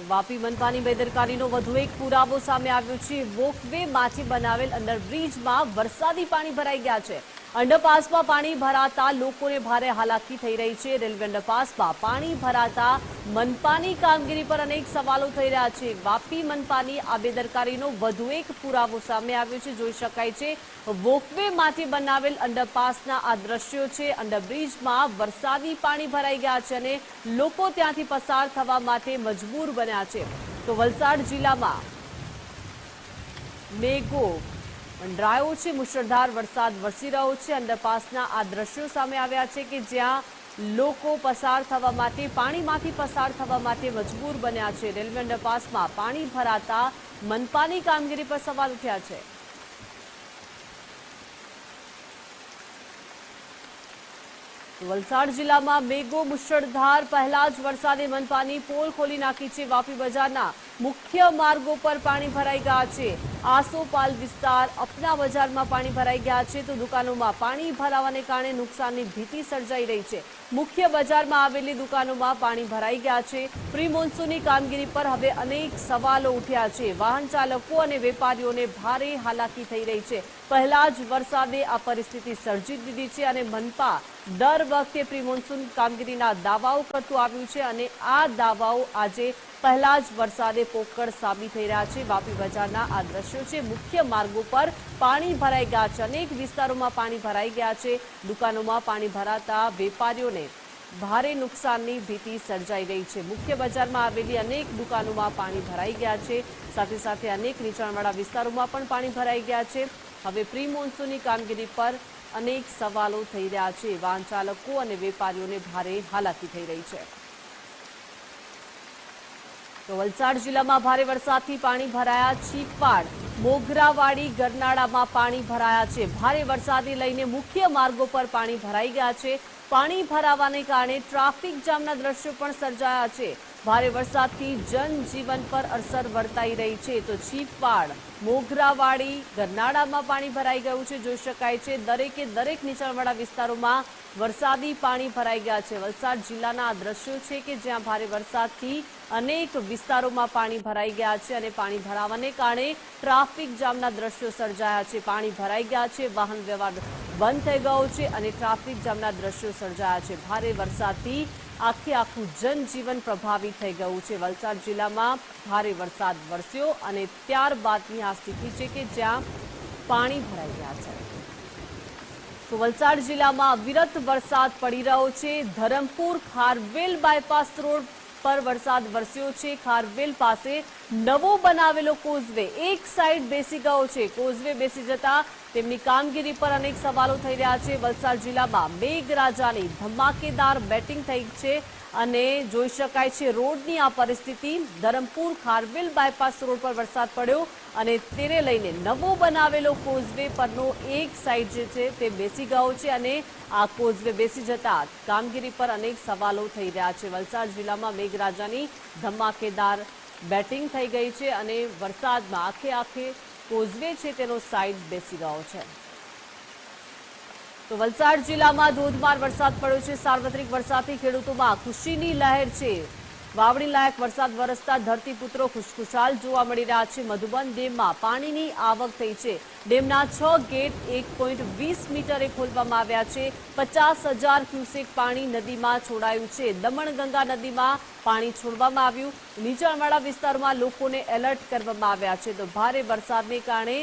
વાપી મનપાની બેદરકારીનો વધુ એક પુરાવો સામે આવ્યો છે. વોકવે માંથી બનાવેલ અંડરબ્રિજમાં વરસાદી પાણી ભરાઈ ગયા છે. અંડરપાસમાં પાણી ભરાતા લોકોને ભારે હાલાકી થઈ રહી છે. રેલવે અંડરપાસમાં પાણી ભરાતા મનપાની કામગીરી પર અનેક સવાલો થઈ રહ્યા છે. વાપી મનપાની આ બેદરકારીનો વધુ એક પુરાવો સામે આવ્યો છે. જોઈ શકાય છે, વોકવે માટે બનાવેલ અંડરપાસના આ દ્રશ્યો છે. અંડરબ્રિજમાં વરસાદી પાણી ભરાઈ ગયા છે અને લોકો ત્યાંથી પસાર થવા માટે મજબૂર બન્યા છે. તો વલસાડ જિલ્લામાં મેઘો મંડરાયો છે, મુશળધાર વરસાદ વરસી રહ્યો છે. અંડરપાસના આ દ્રશ્યો સામે આવ્યા છે કે જ્યાં લોકો પસાર થવા માટે, પાણીમાંથી પસાર થવા માટે મજબૂર બન્યા છે. રેલવે અંડરપાસમાં પાણી ભરાતા મનપાની કામગીરી પર સવાલ ઉઠ્યા છે. વલસાડ જિલ્લામાં મેઘો મુશળધાર. પહેલા જ વરસાદે મનપાની પોલ ખોલી નાખી છે. વાપી બજારના મુખ્ય માર્ગો પર પાણી ભરાઈ ગયા છે. આસોપાલ વિસ્તાર અપના બજારમાં પાણી ભરાઈ ગયા છે. તો દુકાનોમાં પાણી ભરાવાને કારણે નુકસાનની ભીતિ સર્જાઈ રહી છે. મુખ્ય બજારમાં આવેલી દુકાનોમાં પાણી ભરાઈ ગયા છે. પ્રી મોન્સૂનની કામગીરી પર હવે અનેક સવાલો ઉઠ્યા છે. વાહન ચાલકો અને વેપારીઓને ભારે હાલાકી થઈ રહી છે. પહેલા જ વરસાદે આ પરિસ્થિતિ સર્જી દીધી છે અને મનપા દર વખતે પ્રી મોન્સૂન કામગીરીના દાવાઓ કરતું આવ્યું છે અને આ દાવાઓ આજે પહેલા જ વરસાદે પોકળ સાબિત થઈ રહ્યા છે. વાપી બજારના આ દ્રશ્યો છે. મુખ્ય માર્ગો પર પાણી ભરાઈ ગયા છે. અનેક વિસ્તારોમાં પાણી ભરાઈ ગયા છે. દુકાનોમાં પાણી ભરાતા વેપારીઓને ભારે નુકસાનની ભીતિ સર્જાઈ રહી છે. મુખ્ય બજારમાં આવેલી અનેક દુકાનોમાં પાણી ભરાઈ ગયા છે. સાથે સાથે અનેક નીચાણવાળા વિસ્તારોમાં પણ પાણી ભરાઈ ગયા છે. હવે પ્રી મોન્સૂનની કામગીરી પર અનેક સવાલો થઈ રહ્યા છે. વાહન ચાલકો અને વેપારીઓને ભારે હાલાકી થઈ રહી છે. તો વલસાડ જિલ્લામાં ભારે વરસાદથી પાણી ભરાયા. છીપાડ મોગરાવાડી ગરનાળામાં પાણી ભરાયા છે. ભારે વરસાદને લઈને મુખ્ય માર્ગો પર પાણી ભરાઈ ગયા છે. પાણી ભરાવાને કારણે ટ્રાફિક જામના દ્રશ્યો પણ સર્જાયા છે. ભારે વરસાદથી જનજીવન પર અસર વર્તાઈ રહી છે. તો છીપાડ મોગરાવાડી ગરનાળામાં પાણી ભરાઈ ગયું છે. જોઈ શકાય છે, દરેકે દરેક નીચાણવાળા વિસ્તારોમાં વરસાદી પાણી ભરાઈ ગયા છે. વલસાડ જિલ્લાના આ દ્રશ્યો છે કે જ્યાં ભારે વરસાદથી અનેક વિસ્તારોમાં પાણી ભરાઈ ગયા છે અને પાણી ભરાવાને કારણે ટ્રાફિક જામના દ્રશ્યો સર્જાયા છે. પાણી ભરાઈ ગયા છે. વાહન વ્યવહાર બંધ થઈ ગયો છે અને ટ્રાફિક જામના દ્રશ્યો સર્જાયા છે. ભારે વરસાદથી આખે આખું જનજીવન પ્રભાવિત થઈ ગયું છે. વલસાડ જિલ્લામાં ભારે વરસાદ વરસ્યો અને ત્યારબાદની આ સ્થિતિ છે કે જ્યાં પાણી ભરાઈ ગયા છે. તો વલસાડ જિલ્લામાં અવિરત વરસાદ પડી રહ્યો છે. ધરમપુર ખારવેલ બાયપાસ રોડ પર વરસાદ વરસ્યો છે. ખારવેલ પાસે નવો બનાવેલો કોઝવે. એક સાઈડ બેસી ગયો છે. કોઝવે બેસી જતા તેમની કામગીરી પર અનેક સવાલો થઈ રહ્યા છે. વલસાડ જિલ્લામાં મેઘરાજાની ધમાકેદાર બેટિંગ થઈ છે અને જોઈ શકાય છે રોડની આ પરિસ્થિતિ. ધરમપુર ખારવેલ બાયપાસ રોડ પર વરસાદ પડ્યો અને તેને લઈને નવો બનાવેલો કોઝવે પરનો એક સાઈડ જે છે તે બેસી ગયો છે અને આ કોઝવે બેસી જતા કામગીરી પર અનેક સવાલો થઈ રહ્યા છે. વલસાડ જિલ્લામાં મેઘરાજાની ધમાકેદાર બેટિંગ થઈ ગઈ છે અને વરસાદમાં આખે આખે કોઝવે છે તેનો સાઇડ બેસી ગયો છે. તો વલસાડ જિલ્લામાં ધોધમાર વરસાદ પડ્યો છે. સાર્વત્રિક વરસાદથી ખેડૂતોમાં ખુશીની લહેર છે. વાવણી લાયક વરસાદ વરસતા ધરતીપુત્રો ખુશખુશાલ જોવા મળી રહ્યા છે. મધુબન ડેમમાં પાણીની આવક થઈ છે. ડેમના છ ગેટ એક પોઈન્ટ વીસ મીટરે ખોલવામાં આવ્યા છે. પચાસ હજાર ક્યુસેક પાણી નદીમાં છોડાયું છે. દમણગંગા નદીમાં પાણી છોડવામાં આવ્યું. નીચાણવાળા વિસ્તારમાં લોકોને એલર્ટ કરવામાં આવ્યા છે. તો ભારે વરસાદને કારણે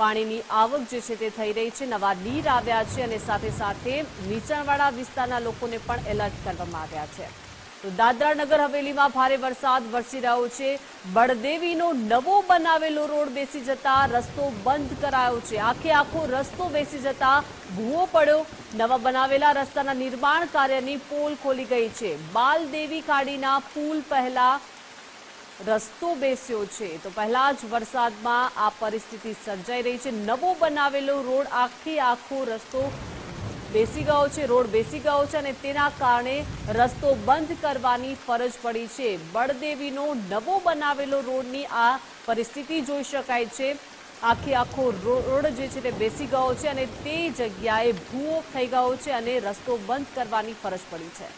પાણીની આવક જે છે તે થઈ રહી છે. નવા નીર આવ્યા છે અને સાથે સાથે નીચાણવાળા વિસ્તારના લોકોને પણ એલર્ટ કરવામાં આવ્યા છે. તો દાદરા નગર હવેલીમાં ભારે વરસાદ વરસી રહ્યો છે. બળદેવીનો નવો બનાવેલો રોડ બેસી જતા રસ્તો બંધ કરાયો છે. આખે આખો રસ્તો બેસી જતા ભૂવો પડ્યો. નવા બનાવેલા રસ્તાના નિર્માણ કાર્યની પોલ ખોલી ગઈ છે. બાલદેવી ખાડીના પુલ પહેલા રસ્તો બેસ્યો છે. તો પહેલા જ વરસાદમાં આ પરિસ્થિતિ સર્જાઈ રહી છે. નવો બનાવેલો રોડ આખે આખો રસ્તો બેસી ગયો છે, રોડ બેસી ગયો છે અને તેના કારણે રસ્તો બંધ કરવાની ફરજ પડી છે. બળદેવીનો નવો બનાવેલો રોડની આ પરિસ્થિતિ જોઈ શકાય છે. આખે આખો રોડ જે છે તે બેસી ગયો છે અને તે જગ્યાએ ભૂવો થઈ ગયો છે અને રસ્તો બંધ કરવાની ફરજ પડી છે.